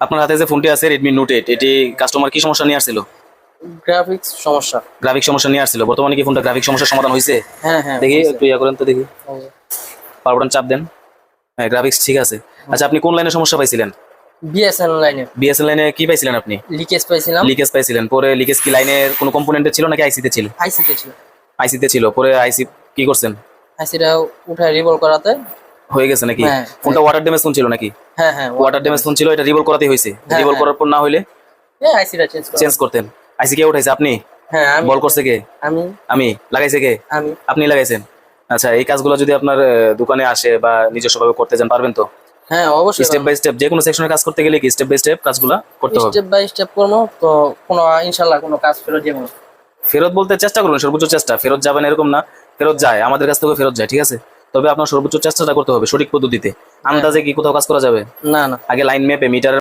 আপনার হাতে যে ফোনটি আছে রেডমি নোট এইট এটি কাস্টমার কি সমস্যা নিয়ে আসছিল? গ্রাফিক্স সমস্যা। গ্রাফিক সমস্যা নিয়ে আসছিল। বর্তমানে কি ফোনটা গ্রাফিক সমস্যার সমাধান হয়েছে হ্যাঁ হ্যাঁ দেখি একটু ইয়া করেন তো দেখি। পাওয়ার বাটন চাপ দেন। হ্যাঁ গ্রাফিক্স ঠিক আছে। আচ্ছা আপনি কোন লাইনে সমস্যা পাইছিলেন? বিএসএনএল লাইনে বিএসএল লাইনে কি পাইছিলেন আপনি? লিকেজ পাইছিলাম। লিকেজ পাইছিলেন। পরে লিকেজ কি লাইনের কোনো কম্পোনেন্টে ছিল নাকি আইসিতে ছিল? আইসিতে ছিল। আইসিতে ছিল। পরে আইসি কি করছেন? আইসিটা উঠায় রিভলভ করাতে হয়ে গেছে নাকি? হ্যাঁ, ফোনটা ওয়াটার ড্যামেজ ফোন ছিল নাকি? হ্যাঁ হ্যাঁ ওয়াটার ড্যামেজ ফোন ছিল এটা রিভল করাতেই হয়েছে। হ্যাঁ, রিভল হ্যাঁ। করার পর না হইলে হ্যাঁ আইসিটা চেঞ্জ করা। চেঞ্জ করতেন। আইসি কে উঠাইছে আপনি? হ্যাঁ আমি বল করছে কে? আমি। আমি। লাগাইছে কে? আমি। আপনি লাগাইছেন। আচ্ছা এই কাজগুলো যদি আপনার দোকানে আসে বা নিজস্বভাবে করতে যান পারবেন তো? হ্যাঁ অবশ্যই স্টেপ বাই স্টেপ যে কোনো সেকশনে কাজ করতে গেলে কি স্টেপ বাই স্টেপ কাজগুলো করতে হবে? স্টেপ বাই স্টেপ করব তো কোনো ইনশাল্লাহ কোনো কাজ ফেরত যাব ফেরত বলতে চেষ্টা করুন সর্বোচ্চ চেষ্টা। ফেরত যাবেন এরকম না। ফেরত যায় আমাদের কাছ থেকে ফেরত যায় ঠিক আছে? তবে আপনার সর্বোচ্চ চেষ্টাটা করতে হবে সঠিক পদ্ধতিতে। আন্দাজে কি কোথাও কাজ করা যাবে? না না। আগে লাইন মেপে মিটার